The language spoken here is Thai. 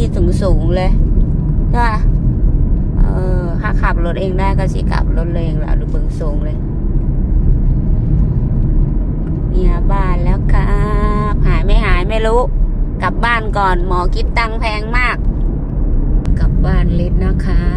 ขี่สูงสูงเลยใช่ปะเออถ้าขับรถเองได้ก็สิกลับรถเองแหละหรือเบิ่งสูงเลยเนี่ยบ้านแล้วครับหายไม่หายไม่รู้ กลับบ้านก่อนหมอคิดตังแพงมาก กลับบ้านลิศนะคะ